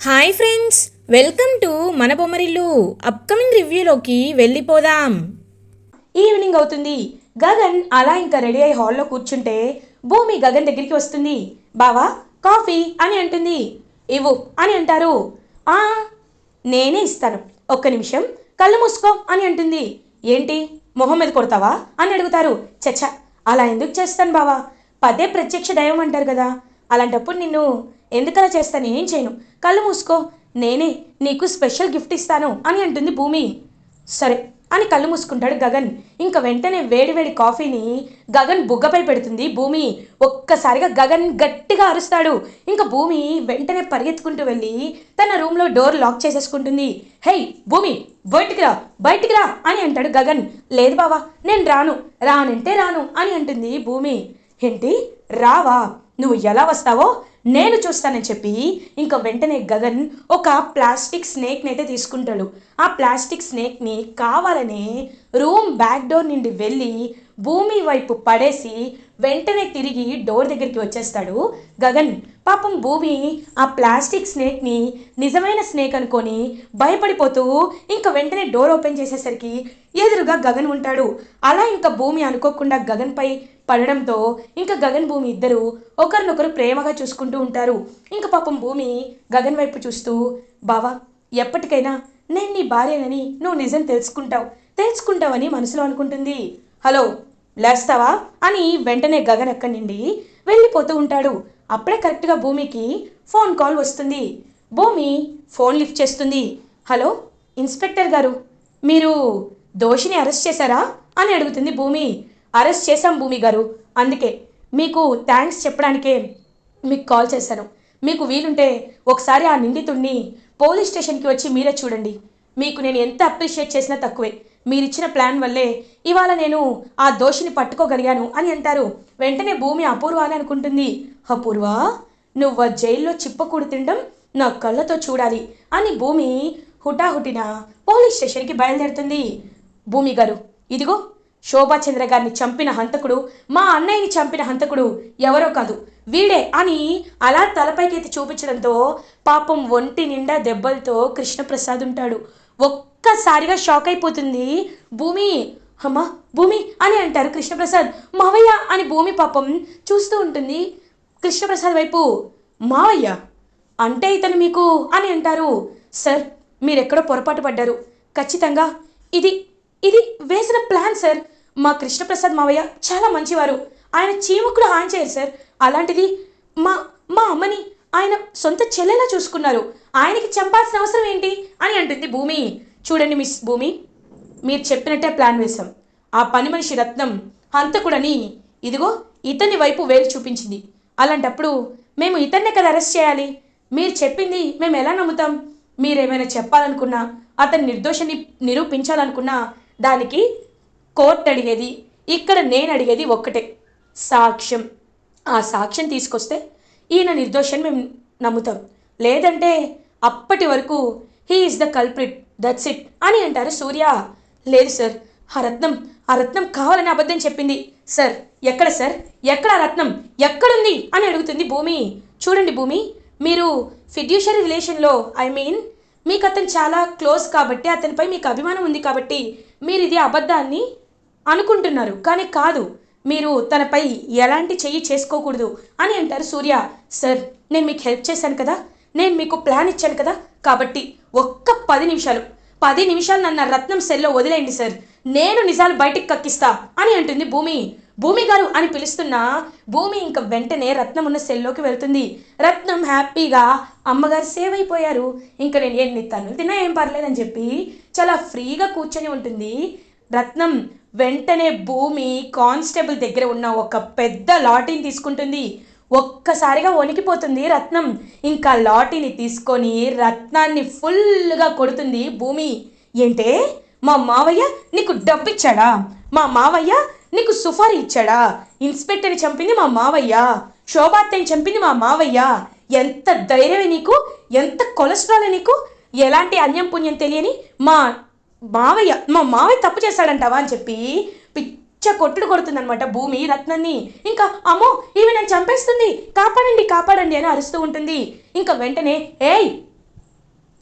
Hi friends welcome to మన Bommarillu upcoming రివ్యూలోకి వెళ్ళిపోదాం. Evening అవుతుంది. గగన్ అలా ఇంకా రెడీ అయ్యి హాల్లో కూర్చుంటే భూమి గగన్ దగ్గరికి వస్తుంది. బావా కాఫీ అని అంటుంది. ఇవ్వు అని అంటారు. ఆ నేనే ఇస్తాను. ఒక్క నిమిషం కళ్ళు మూసుకో అని అంటుంది. ఏంటి మొహం మీద కొడతావా అని అడుగుతారు. చచ్చ అలా ఎందుకు చేస్తాను బావా? పదే ప్రత్యక్ష దైవం అంటారు కదా. అలాంటప్పుడు నిన్ను ఎందుకలా చేస్తాను? ఏం చేయను? కళ్ళు మూసుకో. నేనే నీకు స్పెషల్ గిఫ్ట్ ఇస్తాను అని అంటుంది భూమి. సరే అని కళ్ళు మూసుకుంటాడు గగన్. ఇంకా వెంటనే వేడివేడి కాఫీని గగన్ బుగ్గపై పెడుతుంది భూమి. ఒక్కసారిగా గగన్ గట్టిగా అరుస్తాడు. ఇంకా భూమి వెంటనే పరిగెత్తుకుంటూ వెళ్ళి తన రూమ్లో డోర్ లాక్ చేసేసుకుంటుంది. హేయ్ భూమి బయటికి రా బయటికి రా అని అంటాడు గగన్. లేదు బావా నేను రాను. రానంటే రాను అని అంటుంది భూమి. ఏంటి? రావా? నువ్వు ఎలా వస్తావో నేను చూస్తానని చెప్పి ఇంకా వెంటనే గగన్ ఒక ప్లాస్టిక్ స్నేక్ని అయితే తీసుకుంటాడు. ఆ ప్లాస్టిక్ స్నేక్ని కావాలనే రూమ్ బ్యాక్ డోర్ నుండి వెళ్ళి భూమి వైపు పడేసి వెంటనే తిరిగి డోర్ దగ్గరికి వచ్చేస్తాడు. గగన్ పాపం భూమి ఆ ప్లాస్టిక్ స్నేక్ని నిజమైన స్నేక్ అనుకొని భయపడిపోతూ ఇంకా వెంటనే డోర్ ఓపెన్ చేసేసరికి ఎదురుగా గగన్ ఉంటాడు. అలా ఇంకా భూమి అనుకోకుండా గగన్పై పడడంతో ఇంకా గగన్ భూమి ఇద్దరు ఒకరినొకరు ప్రేమగా చూసుకుంటూ ఉంటారు. ఇంకా పాపం భూమి గగన్ వైపు చూస్తూ బావా ఎప్పటికైనా నేను నీ భార్యనని నువ్వు నిజం తెలుసుకుంటావు. తెలుసుకుంటావని మనసులో అనుకుంటుంది. హలో లేస్తావా? అని వెంటనే గగన్ ఎక్కడి నుండి వెళ్ళిపోతూ ఉంటాడు. అప్పుడే కరెక్ట్గా భూమికి ఫోన్ కాల్ వస్తుంది. భూమి ఫోన్ లిఫ్ట్ చేస్తుంది. హలో ఇన్స్పెక్టర్ గారు మీరు దోషిని అరెస్ట్ చేశారా? అని అడుగుతుంది భూమి. అరెస్ట్ చేశాం భూమి గారు అందుకే మీకు థ్యాంక్స్ చెప్పడానికే మీకు కాల్ చేశాను. మీకు వీలుంటే ఒకసారి ఆ నిందితుడిని పోలీస్ స్టేషన్కి వచ్చి మీరే చూడండి. మీకు నేను ఎంత అప్రిషియేట్ చేసినా తక్కువే. మీరిచ్చిన ప్లాన్ వల్లే ఇవాళ నేను ఆ దోషిని పట్టుకోగలిగాను అని అంటారు. వెంటనే భూమి అపూర్వ అని అనుకుంటుంది. అపూర్వ నువ్వు ఆ జైల్లో చిప్పకూడు తినడం నా కళ్ళతో చూడాలి అని భూమి హుటాహుటిన పోలీస్ స్టేషన్కి బయలుదేరుతుంది. భూమి గారు ఇదిగో శోభాచంద్ర గారిని చంపిన హంతకుడు మా అన్నయ్యని చంపిన హంతకుడు ఎవరో కాదు వీడే అని అలా తలపైకెత్తి చూపించడంతో పాపం ఒంటి నిండా దెబ్బలతో కృష్ణప్రసాద్ ఉంటాడు. ఒక్కసారిగా షాక్ అయిపోతుంది. భూమి అమ్మా భూమి అని అంటారు కృష్ణప్రసాద్. మావయ్య అని భూమి పాపం చూస్తూ ఉంటుంది కృష్ణప్రసాద్ వైపు. మావయ్య? అంటే ఇతను మీకు అని అంటారు. సార్ మీరెక్కడో పొరపాటు పడ్డారు. ఖచ్చితంగా ఇది ఇది వేసిన ప్లాన్ సార్. మా కృష్ణప్రసాద్ మావయ్య చాలా మంచివారు. ఆయన చీమకుడు హాని చేయరు సార్. అలాంటిది మా మా అమ్మని ఆయన సొంత చెల్లెలా చూసుకున్నారు. ఆయనకి చంపాల్సిన అవసరం ఏంటి అని అంటుంది భూమి. చూడండి మిస్ భూమి మీరు చెప్పినట్టే ప్లాన్ వేశాం. ఆ పని మనిషి రత్నం హంతకుడని ఇదిగో ఇతని వైపు వేలు చూపించింది. అలాంటప్పుడు మేము ఇతన్నే కదా అరెస్ట్ చేయాలి? మీరు చెప్పింది మేము ఎలా నమ్ముతాం? మీరేమైనా చెప్పాలనుకున్నా అతని నిర్దోషాన్ని నిరూపించాలనుకున్నా దానికి కోర్టు అడిగేది ఇక్కడ నేను అడిగేది ఒక్కటే సాక్ష్యం. ఆ సాక్ష్యం తీసుకొస్తే ఈయన నిర్దోషాన్ని మేము నమ్ముతాం. లేదంటే అప్పటి వరకు he is the culprit. That's it అని అంటారు సూర్య. లేదు సార్ ఆ రత్నం ఆ రత్నం కావాలని అబద్ధం చెప్పింది. సార్ ఎక్కడ సార్? ఎక్కడ ఆ రత్నం? ఎక్కడుంది? అని అడుగుతుంది భూమి. చూడండి భూమి మీరు ఫిడ్యూషరీ రిలేషన్లో ఐ మీన్ మీకు అతను చాలా క్లోజ్ కాబట్టి అతనిపై మీకు అభిమానం ఉంది కాబట్టి మీరు ఇది అబద్ధాన్ని అనుకుంటున్నారు. కానీ కాదు మీరు తనపై ఎలాంటి చెయ్యి చేసుకోకూడదు అని అంటారు సూర్య. సార్ నేను మీకు హెల్ప్ చేశాను కదా. నేను మీకు ప్లాన్ ఇచ్చాను కదా. కాబట్టి ఒక్క పది నిమిషాలు. పది నిమిషాలు నన్ను రత్నం సెల్లో వదిలేయండి సార్. నేను నిజాలు బయటికి కక్కిస్తా అని అంటుంది భూమి. భూమి గారు అని పిలుస్తున్నా భూమి ఇంకా వెంటనే రత్నం ఉన్న సెల్లోకి వెళ్తుంది. రత్నం హ్యాపీగా అమ్మగారు సేవ్ అయిపోయారు. ఇంకా నేను ఎన్ని తన్నులు తిన్నా ఏం పర్లేదని చెప్పి చాలా ఫ్రీగా కూర్చొని ఉంటుంది. రత్నం వెంటనే భూమి కానిస్టేబుల్ దగ్గర ఉన్న ఒక పెద్ద లాటీని తీసుకుంటుంది. ఒక్కసారిగా వణికిపోతుంది రత్నం. ఇంకా లాటిని తీసుకొని రత్నాన్ని ఫుల్గా కొడుతుంది భూమి. ఏంటే? మా మావయ్య నీకు డబ్బు ఇచ్చాడా మా మావయ్య నీకు సుఫారీ ఇచ్చాడా? ఇన్స్పెక్టర్ని చంపింది మా మావయ్య. శోభాత్తని చంపింది మా మావయ్య. ఎంత ధైర్యమే నీకు? ఎంత కొలెస్ట్రాల్ నీకు? ఎలాంటి అన్యం పుణ్యం తెలియని మా మావయ్య మా మావయ్య తప్పు చేస్తాడంటావా అని చెప్పి పిచ్చ కొట్టుడు కొడుతుందనమాట భూమి రత్నాన్ని. ఇంకా అమ్మో ఈమె నన్ను చంపేస్తుంది. కాపాడండి కాపాడండి అని అరుస్తూ ఉంటుంది. ఇంకా వెంటనే ఏయ్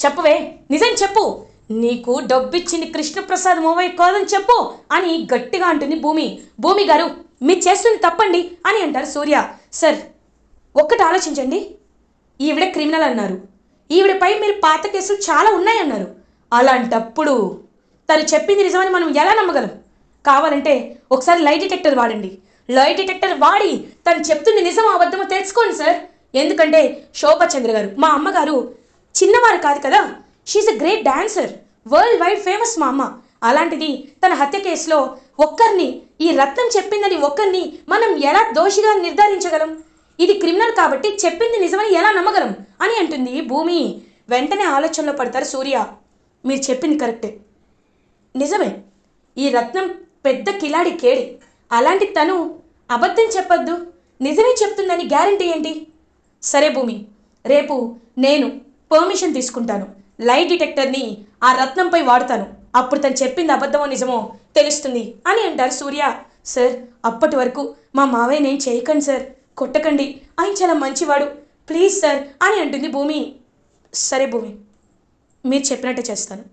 చెప్పవే నిజం చెప్పు. నీకు డబ్బిచ్చింది కృష్ణప్రసాద్ మూవై కాదని చెప్పు అని గట్టిగా అంటుంది భూమి. భూమి గారు మీరు చేస్తుంది తప్పండి అని అంటారు సూర్య. సార్ ఒక్కటి ఆలోచించండి. ఈవిడ క్రిమినల్ అన్నారు. ఈవిడపై మీరు పాత కేసులు చాలా ఉన్నాయన్నారు. అలాంటప్పుడు తను చెప్పింది నిజమని మనం ఎలా నమ్మగలం? కావాలంటే ఒకసారి లై డిటెక్టర్ వాడండి. లై డిటెక్టర్ వాడి తను చెప్తుంది నిజమో అబద్ధమో తెలుసుకోండి సార్ ఎందుకంటే శోభచంద్ర గారు మా అమ్మగారు చిన్నవారు కాదు కదా. She's a great dancer worldwide famous మా అమ్మ. అలాంటిది తన హత్య కేసులో ఒక్కరిని ఈ రత్నం చెప్పిందని ఒక్కరిని మనం ఎలా దోషిగా నిర్ధారించగలం? ఇది క్రిమినల్ కాబట్టి చెప్పింది నిజమని ఎలా నమ్మగలం? అని అంటుంది భూమి. వెంటనే ఆలోచనలో పడతారు సూర్య. మీరు చెప్పింది కరెక్టే నిజమే. ఈ రత్నం పెద్ద కిలాడి కేడి. అలాంటి తను అబద్ధం చెప్పొద్దు. నిజమే చెప్తుందని గ్యారంటీ ఏంటి? సరే భూమి రేపు నేను పర్మిషన్ తీసుకుంటాను. లై డిటెక్టర్ని ఆ రత్నంపై వాడతాను. అప్పుడు తను చెప్పింది అబద్ధమో నిజమో తెలుస్తుంది అని అంటారు సూర్య. సార్ అప్పటి వరకు మా మావయ్య నేను చేయకండి సార్. కొట్టకండి. ఆయన చాలా మంచివాడు. ప్లీజ్ సార్ అని అంటుంది భూమి. సరే భూమి మీరు చెప్పినట్టే చేస్తాను.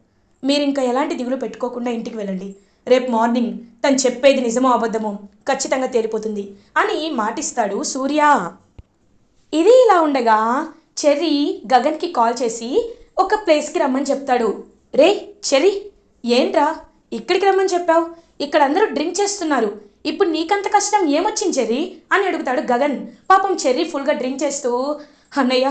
మీరు ఇంకా ఎలాంటి దిగులు పెట్టుకోకుండా ఇంటికి వెళ్ళండి. రేపు మార్నింగ్ తను చెప్పేది నిజమో అబద్ధమో ఖచ్చితంగా తేలిపోతుంది అని మాటిస్తాడు సూర్య. ఇది ఇలా ఉండగా చెర్రీ గగన్కి కాల్ చేసి ఒక ప్లేస్కి రమ్మని చెప్తాడు. రే చెర్రీ ఏంట్రా ఇక్కడికి రమ్మని చెప్పావు? ఇక్కడ అందరూ డ్రింక్ చేస్తున్నారు. ఇప్పుడు నీకంత కష్టం ఏమొచ్చింది చెర్రీ? అని అడుగుతాడు గగన్. పాపం చెర్రీ ఫుల్గా డ్రింక్ చేస్తూ అన్నయ్య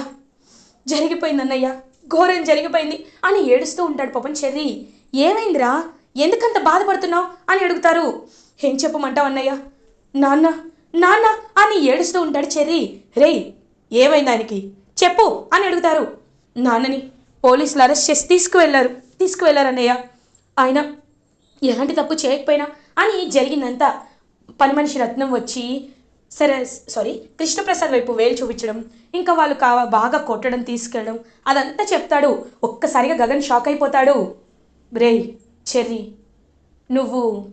జరిగిపోయింది అన్నయ్య ఘోరం జరిగిపోయింది అని ఏడుస్తూ ఉంటాడు పాపం చెర్రీ. ఏమైందిరా? ఎందుకంత బాధపడుతున్నావు అని అడుగుతారు. ఏం చెప్పమంటావు అన్నయ్య? నాన్న నాన్న అని ఏడుస్తూ ఉంటాడు చెర్రీ. రేయ్ ఏమైంది ఆయనకి? చెప్పు అని అడుగుతారు. నాన్నని పోలీసులు అరెస్ట్ చేసి తీసుకువెళ్ళారు. తీసుకువెళ్ళారు అన్నయ్య. ఆయన ఎలాంటి తప్పు చేయకపోయినా అని జరిగిందంతా పని మనిషి రత్నం వచ్చి సరే సారీ కృష్ణప్రసాద్ వైపు వేలు చూపించడం ఇంకా వాళ్ళు కావ బాగా కొట్టడం తీసుకెళ్ళడం అదంతా చెప్తాడు. ఒక్కసారిగా గగన్ షాక్ అయిపోతాడు. రేయ్ చెర్రీ నువ్వు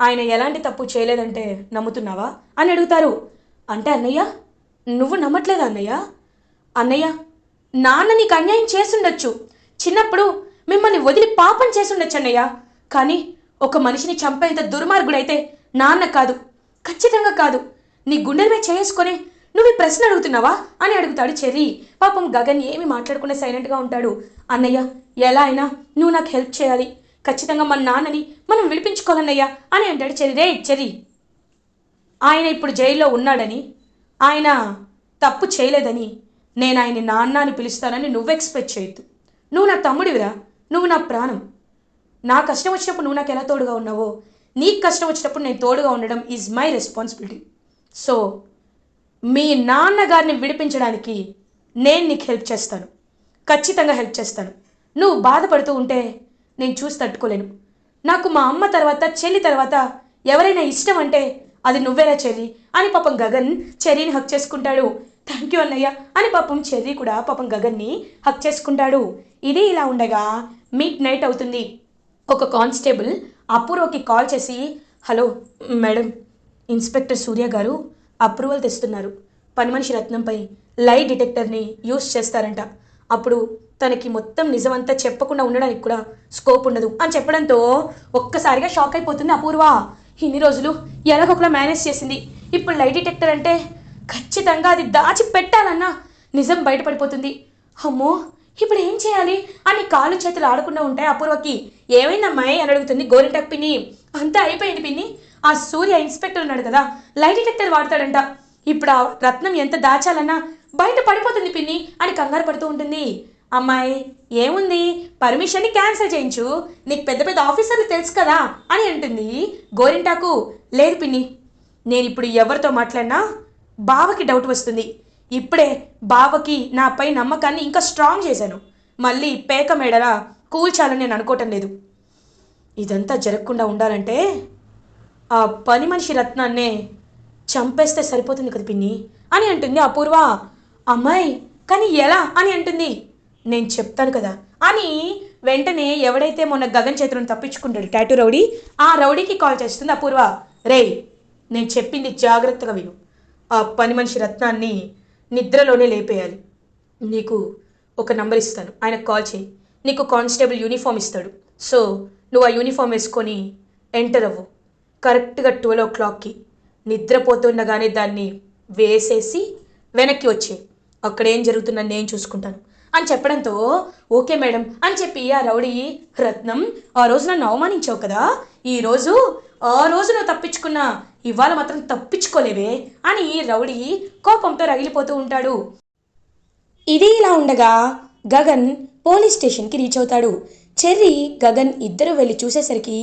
ఆయన ఎలాంటి తప్పు చేయలేదంటే నమ్ముతున్నావా? అని అడుగుతారు. అంటే అన్నయ్య నువ్వు నమ్మట్లేదా అన్నయ్య? అన్నయ్య నాన్న నీకు అన్యాయం చేసుండొచ్చు చిన్నప్పుడు మిమ్మల్ని వదిలి పాపం చేసుండొచ్చు అన్నయ్య. కానీ ఒక మనిషిని చంపేంత దుర్మార్గుడైతే నాన్న కాదు. ఖచ్చితంగా కాదు. నీ గుండెల చేసుకొని నువ్వు ఈ ప్రశ్న అడుగుతున్నావా? అని అడుగుతాడు చెర్రీ. పాపం గగన్ ఏమి మాట్లాడకుండా సైలెంట్గా ఉంటాడు. అన్నయ్య ఎలా అయినా నువ్వు నాకు హెల్ప్ చేయాలి. ఖచ్చితంగా మన నాన్నని మనం విడిపించుకోవాలన్నయ్యా అని అంటాడు చెరి రే చెరి ఆయన ఇప్పుడు జైల్లో ఉన్నాడని ఆయన తప్పు చేయలేదని నేను ఆయన్ని నాన్న అని పిలుస్తానని నువ్వు ఎక్స్పెక్ట్ చేయొద్దు. నువ్వు నా తమ్ముడివిరా నువ్వు నా ప్రాణం. నా కష్టం వచ్చినప్పుడు నువ్వు నాకు ఎలా తోడుగా ఉన్నావో నీకు కష్టం వచ్చినప్పుడు నేను తోడుగా ఉండడం ఈజ్ మై రెస్పాన్సిబిలిటీ సో మీ నాన్నగారిని విడిపించడానికి నేను నీకు హెల్ప్ చేస్తాను. ఖచ్చితంగా హెల్ప్ చేస్తాను. నువ్వు బాధపడుతూ ఉంటే నేను చూసి తట్టుకోలేను. నాకు మా అమ్మ తర్వాత చెల్లి తర్వాత ఎవరైనా ఇష్టం అంటే అది నువ్వేరా చెర్రీ? అని పాపం గగన్ చెర్రీని హక్ చేసుకుంటాడు. థ్యాంక్ యూ అన్నయ్య. అని పాపం చెర్రీ కూడా పాపం గగన్ని హక్ చేసుకుంటాడు. ఇది ఇలా ఉండగా మిడ్ నైట్ అవుతుంది. ఒక కానిస్టేబుల్ అపూర్వకి కాల్ చేసి హలో మేడం ఇన్స్పెక్టర్ సూర్య గారు అప్రూవల్ తెస్తున్నారు. పని మనిషి రత్నంపై లై డిటెక్టర్ని యూస్ చేస్తారంట. అప్పుడు తనకి మొత్తం నిజమంతా చెప్పకుండా ఉండడానికి కూడా స్కోప్ ఉండదు. అని చెప్పడంతో ఒక్కసారిగా షాక్ అయిపోతుంది అపూర్వ. ఇన్ని రోజులు ఎలాగొకలా మేనేజ్ చేసింది. ఇప్పుడు లైట్ డిటెక్టర్ అంటే ఖచ్చితంగా అది దాచి పెట్టాలన్నా నిజం బయటపడిపోతుంది. అమ్మో ఇప్పుడు ఏం చేయాలి? అని కాళ్ళు చేతులు ఆడకుండా ఉంటాయి అపూర్వకి. ఏమైందమ్మాయి అని అడుగుతుంది గోరింటాక్ పిన్ని. అంతా అయిపోయింది పిన్ని. ఆ సూర్య ఇన్స్పెక్టర్ ఉన్నాడు కదా లైట్ డిటెక్టర్ వాడతాడంట. ఇప్పుడు ఆ రత్నం ఎంత దాచాలన్నా బయట పడిపోతుంది పిన్ని అని కంగారు పడుతూ ఉంటుంది. అమ్మాయి ఏముంది? పర్మిషన్ని క్యాన్సిల్ చేయించు. నీకు పెద్ద పెద్ద ఆఫీసర్లు తెలుసు కదా అని అంటుంది గోరింటాకు. లేదు పిన్ని నేను ఇప్పుడు ఎవరితో మాట్లాడినా బావకి డౌట్ వస్తుంది. ఇప్పుడే బావకి నాపై నమ్మకాన్ని ఇంకా స్ట్రాంగ్ చేశాను. మళ్ళీ పేక మేడలా కూల్చాలని నేను అనుకోవటం లేదు. ఇదంతా జరగకుండా ఉండాలంటే ఆ పని మనిషి రత్నాన్నే చంపేస్తే సరిపోతుంది కదా పిన్ని? అని అంటుంది అపూర్వ. అమ్మాయి కానీ ఎలా? అని అంటుంది. నేను చెప్తాను కదా. అని వెంటనే ఎవడైతే మొన్న గగన్ చేతులను తప్పించుకుంటాడు టాటూ రౌడీ ఆ రౌడీకి కాల్ చేస్తుంది అపూర్వ. రేయ్ నేను చెప్పింది జాగ్రత్తగా విను. ఆ పని మనిషి రత్నాన్ని నిద్రలోనే లేపేయాలి. నీకు ఒక నంబర్ ఇస్తాను. ఆయనకు కాల్ చేయి. నీకు కానిస్టేబుల్ యూనిఫామ్ ఇస్తాడు. సో నువ్వు ఆ యూనిఫామ్ వేసుకొని ఎంటర్ అవ్వు. కరెక్ట్గా ట్వెల్వ్ ఓ క్లాక్కి నిద్రపోతుండగానే దాన్ని వేసేసి వెనక్కి వచ్చే అక్కడ ఏం జరుగుతుందని నేను చూసుకుంటాను. అని చెప్పడంతో ఓకే మేడం అని చెప్పి ఆ రౌడీ రత్నం ఆ రోజు నన్ను అవమానించావు కదా. ఈరోజు ఆ రోజు నువ్వు తప్పించుకున్నా ఇవాళ మాత్రం తప్పించుకోలేవే అని రౌడీ కోపంతో రగిలిపోతూ ఉంటాడు. ఇది ఇలా ఉండగా గగన్ పోలీస్ స్టేషన్కి రీచ్ అవుతాడు. చెర్రీ గగన్ ఇద్దరు వెళ్ళి చూసేసరికి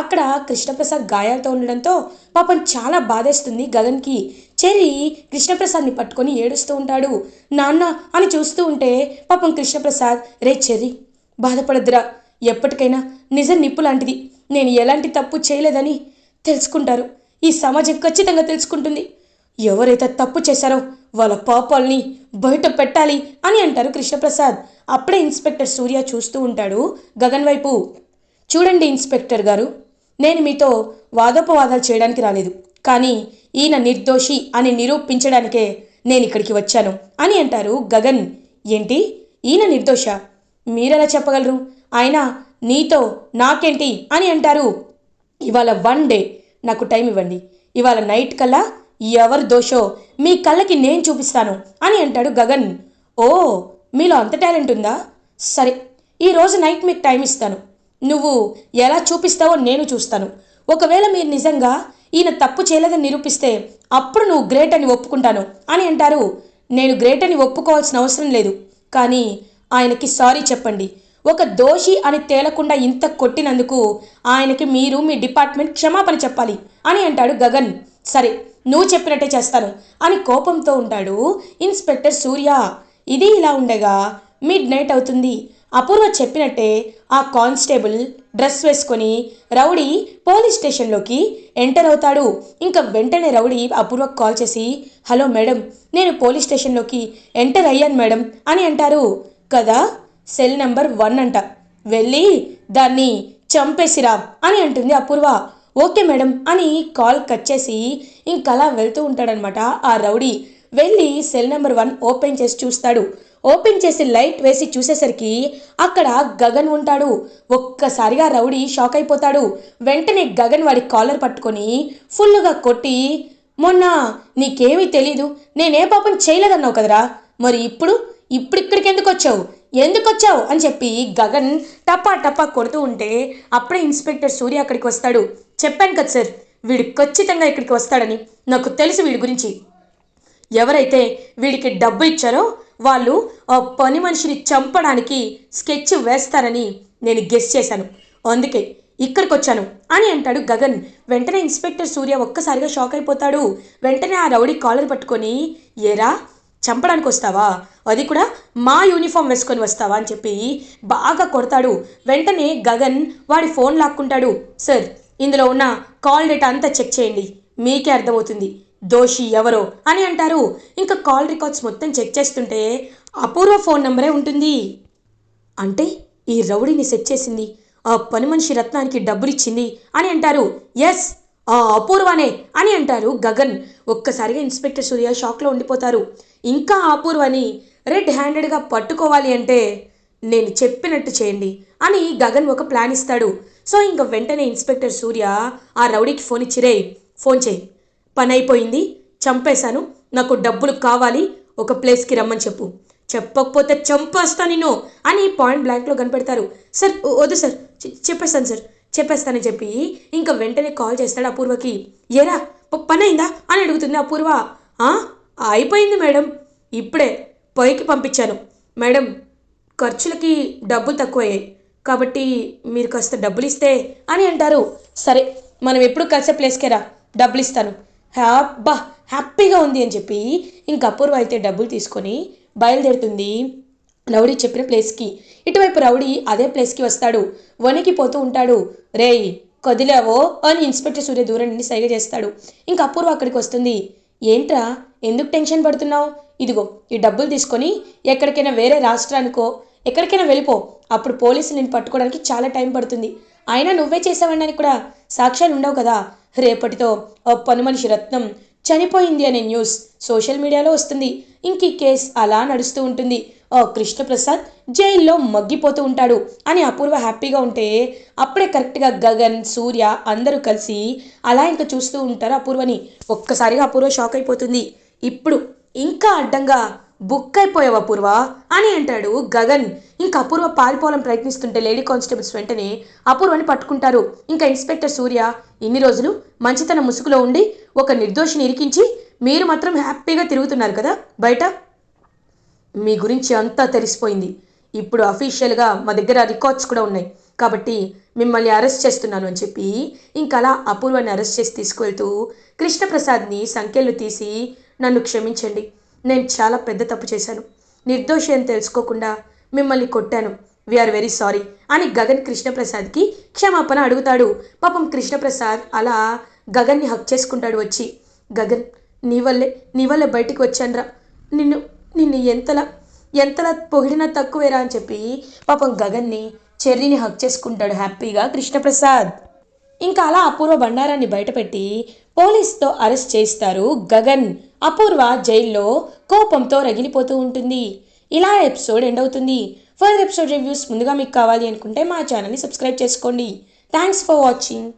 అక్కడ కృష్ణప్రసాద్ గాయాలతో ఉండడంతో పాపం చాలా బాధేస్తుంది గగన్కి. చెర్రీ కృష్ణప్రసాద్ని పట్టుకొని ఏడుస్తూ ఉంటాడు. నాన్న అని చూస్తూ ఉంటే పాపం కృష్ణప్రసాద్ రే చెర్రీ బాధపడద్దురా. ఎప్పటికైనా నిజం నిప్పు లాంటిది. నేను ఎలాంటి తప్పు చేయలేదని తెలుసుకుంటారు. ఈ సమాజం ఖచ్చితంగా తెలుసుకుంటుంది. ఎవరైతే తప్పు చేశారో వాళ్ళ పాపాల్ని బయట పెట్టాలి అని అంటారు కృష్ణప్రసాద్. అప్పుడే ఇన్స్పెక్టర్ సూర్య చూస్తూ ఉంటాడు. గగన్ వైపు చూడండి ఇన్స్పెక్టర్ గారు నేను మీతో వాదోపవాదాలు చేయడానికి రాలేదు. కానీ ఈయన నిర్దోషి అని నిరూపించడానికే నేను ఇక్కడికి వచ్చాను అని అంటారు గగన్. ఏంటి? ఈయన నిర్దోష? మీరెలా చెప్పగలరు? ఆయన నీతో నాకేంటి? అని అంటారు. ఇవాళ వన్ డే. నాకు టైం ఇవ్వండి. ఇవాళ నైట్ కల్లా ఎవరు దోషో మీ కళ్ళకి నేను చూపిస్తాను అని అంటాడు గగన్. ఓ మీలో అంత టాలెంట్ ఉందా? సరే ఈరోజు నైట్ మీకు టైం ఇస్తాను. నువ్వు ఎలా చూపిస్తావో నేను చూస్తాను. ఒకవేళ మీరు నిజంగా ఈయన తప్పు చేయలేదని నిరూపిస్తే అప్పుడు నువ్వు గ్రేట్ అని ఒప్పుకుంటాను అని అంటారు. నేను గ్రేట్ అని ఒప్పుకోవాల్సిన అవసరం లేదు కానీ ఆయనకి సారీ చెప్పండి. ఒక దోషి అని తేలకుండా ఇంత కొట్టినందుకు ఆయనకి మీరు మీ డిపార్ట్మెంట్ క్షమాపణ చెప్పాలి అని అంటాడు గగన్. సరే నువ్వు చెప్పినట్టే చేస్తాను అని కోపంతో ఉంటాడు ఇన్స్పెక్టర్ సూర్య. ఇది ఇలా ఉండగా మిడ్ నైట్ అవుతుంది. అపూర్వ చెప్పినట్టే ఆ కానిస్టేబుల్ డ్రెస్ వేసుకొని రౌడీ పోలీస్ స్టేషన్లోకి ఎంటర్ అవుతాడు. ఇంకా వెంటనే రౌడీ అపూర్వకు కాల్ చేసి హలో మేడం నేను పోలీస్ స్టేషన్లోకి ఎంటర్ అయ్యాను మేడం అని అంటారు. కదా సెల్ నెంబర్ వన్ అంట. వెళ్ళి దాన్ని చంపేసిరా అని అంటుంది అపూర్వ. ఓకే మేడం అని కాల్ కట్ చేసి ఇంకలా వెళ్తూ ఉంటాడనమాట ఆ రౌడీ. వెళ్ళి సెల్ నెంబర్ వన్ ఓపెన్ చేసి చూస్తాడు. ఓపెన్ చేసి లైట్ వేసి చూసేసరికి అక్కడ గగన్ ఉంటాడు. ఒక్కసారిగా రౌడీ షాక్ అయిపోతాడు. వెంటనే గగన్ వాడి కాలర్ పట్టుకొని ఫుల్లుగా కొట్టి మొన్న నీకేమీ తెలీదు. నేనే పాపం చేయలేదన్నావు కదరా. మరి ఇప్పుడు? ఇప్పుడు ఇక్కడికి ఎందుకు వచ్చావు? ఎందుకు వచ్చావు? అని చెప్పి గగన్ టపా టపా కొడుతూ ఉంటే అప్పుడే ఇన్స్పెక్టర్ సూర్య అక్కడికి వస్తాడు. చెప్పాను కదా సార్ వీడు ఖచ్చితంగా ఇక్కడికి వస్తాడని. నాకు తెలుసు వీడి గురించి. ఎవరైతే వీడికి డబ్బు ఇచ్చారో వాళ్ళు ఆ పని మనిషిని చంపడానికి స్కెచ్ వేస్తారని నేను గెస్ చేశాను. అందుకే ఇక్కడికి వచ్చాను అని అంటాడు గగన్. వెంటనే ఇన్స్పెక్టర్ సూర్య ఒక్కసారిగా షాక్ అయిపోతాడు. వెంటనే ఆ రౌడీ కాలర్ పట్టుకొని ఏరా చంపడానికి వస్తావా? అది కూడా మా యూనిఫామ్ వేసుకొని వస్తావా? అని చెప్పి బాగా కొడతాడు. వెంటనే గగన్ వాడి ఫోన్ లాక్కుంటాడు. సార్ ఇందులో ఉన్న కాల్ డేటా అంతా చెక్ చేయండి. మీకే అర్థమవుతుంది. దోషి ఎవరో అని అంటారు. ఇంకా కాల్ రికార్డ్స్ మొత్తం చెక్ చేస్తుంటే అపూర్వ ఫోన్ నెంబరే ఉంటుంది. అంటే ఈ రౌడీని సెట్ చేసింది. ఆ పని మనిషి రత్నానికి డబ్బులిచ్చింది అని అంటారు. ఎస్ ఆ అపూర్వనే అని అంటారు గగన్. ఒక్కసారిగా ఇన్స్పెక్టర్ సూర్య షాక్లో ఉండిపోతారు. ఇంకా అపూర్వని రెడ్ హ్యాండెడ్గా పట్టుకోవాలి అంటే నేను చెప్పినట్టు చేయండి అని గగన్ ఒక ప్లాన్ ఇస్తాడు. సో ఇంక వెంటనే ఇన్స్పెక్టర్ సూర్య ఆ రౌడీకి ఫోన్ ఇచ్చిరే ఫోన్ చేయి. పని అయిపోయింది. చంపేశాను. నాకు డబ్బులు కావాలి. ఒక ప్లేస్కి రమ్మని చెప్పు. చెప్పకపోతే చంపేస్తా నేను అని పాయింట్ బ్లాంక్లో కనిపెడతారు. సార్ వద్దు సార్. చెప్పేస్తాను సార్. చెప్పేస్తానని చెప్పి ఇంకా వెంటనే కాల్ చేస్తాడు అపూర్వకి. ఏరా పని అయిందా అని అడుగుతుంది అపూర్వ. అయిపోయింది మేడం. ఇప్పుడే పైకి పంపించాను. మేడం ఖర్చులకి డబ్బులు తక్కువయ్యాయి. కాబట్టి మీరు కాస్త డబ్బులు ఇస్తే అని అంటారు. సరే మనం ఎప్పుడు కలిసే ప్లేస్కే రా. డబ్బులు ఇస్తాను హ్యాబ్బా హ్యాపీగా ఉంది అని చెప్పి ఇంక అపూర్వ అయితే డబ్బులు తీసుకొని బయలుదేరుతుంది రౌడీ చెప్పిన ప్లేస్కి. ఇటువైపు రౌడీ అదే ప్లేస్కి వస్తాడు. వణికిపోతూ ఉంటాడు. రేయ్ కదిలేవో అని ఇన్స్పెక్టర్ సూర్య దూరం నుండి సైగ చేస్తాడు. ఇంక అపూర్వ అక్కడికి వస్తుంది. ఏంట్రా ఎందుకు టెన్షన్ పడుతున్నావు? ఇదిగో ఈ డబ్బులు తీసుకొని ఎక్కడికైనా వేరే రాష్ట్రానికో ఎక్కడికైనా వెళ్ళిపో. అప్పుడు పోలీసులు నేను పట్టుకోవడానికి చాలా టైం పడుతుంది. అయినా నువ్వే చేసావనడానికి కూడా సాక్ష్యాలు ఉండవు కదా. రేపటితో ఓ పని మనిషి రత్నం చనిపోయింది అనే న్యూస్ సోషల్ మీడియాలో వస్తుంది. ఇంక ఈ కేస్ అలా నడుస్తూ ఉంటుంది. ఓ కృష్ణప్రసాద్ జైల్లో మగ్గిపోతూ ఉంటాడు అని అపూర్వ హ్యాపీగా ఉంటే అప్పుడే కరెక్ట్గా గగన్ సూర్య అందరూ కలిసి అలా ఇంకా చూస్తూ ఉంటారు అపూర్వని. ఒక్కసారిగా అపూర్వ షాక్ అయిపోతుంది. ఇప్పుడు ఇంకా అడ్డంగా బుక్ అయిపోయావు అపూర్వ అని అంటాడు గగన్. ఇంకా అపూర్వ పారిపోవాలని ప్రయత్నిస్తుంటే లేడీ కానిస్టేబుల్స్ వెంటనే అపూర్వని పట్టుకుంటారు. ఇంకా ఇన్స్పెక్టర్ సూర్య ఇన్ని రోజులు మంచితన ముసుగులో ఉండి ఒక నిర్దోషిని ఇరికించి మీరు మాత్రం హ్యాపీగా తిరుగుతున్నారు కదా? బయట? మీ గురించి అంతా తెలిసిపోయింది. ఇప్పుడు అఫీషియల్గా మా దగ్గర రికార్డ్స్ కూడా ఉన్నాయి. కాబట్టి మిమ్మల్ని అరెస్ట్ చేస్తున్నాను అని చెప్పి ఇంకలా అపూర్వాన్ని అరెస్ట్ చేసి తీసుకువెళ్తూ కృష్ణప్రసాద్ని సంఖ్యలు తీసి నన్ను క్షమించండి. నేను చాలా పెద్ద తప్పు చేశాను. నిర్దోషి అని తెలుసుకోకుండా మిమ్మల్ని కొట్టాను. వీఆర్ వెరీ సారీ అని గగన్ కృష్ణప్రసాద్కి క్షమాపణ అడుగుతాడు. పాపం కృష్ణప్రసాద్ అలా గగన్ని హక్ చేసుకుంటాడు వచ్చి. గగన్ నీ వల్లే నీ వల్లే బయటికి వచ్చానురా. నిన్ను నిన్ను ఎంతలా ఎంతలా పొగిడినా తక్కువేరా అని చెప్పి పాపం గగన్ని చెర్రీని హక్ చేసుకుంటాడు హ్యాపీగా కృష్ణప్రసాద్. ఇంకా అలా అపూర్వ బండారాన్ని బయటపెట్టి పోలీస్తో అరెస్ట్ చేస్తారు గగన్. అపూర్వ జైల్లో కోపంతో రగిలిపోతూ ఉంటుంది. ఇలా ఎపిసోడ్ ఎండ్ అవుతుంది. ఫర్దర్ ఎపిసోడ్ రివ్యూస్ ముందుగా మీకు కావాలి అనుకుంటే మా ఛానల్ని సబ్స్క్రైబ్ చేసుకోండి. Thanks for watching.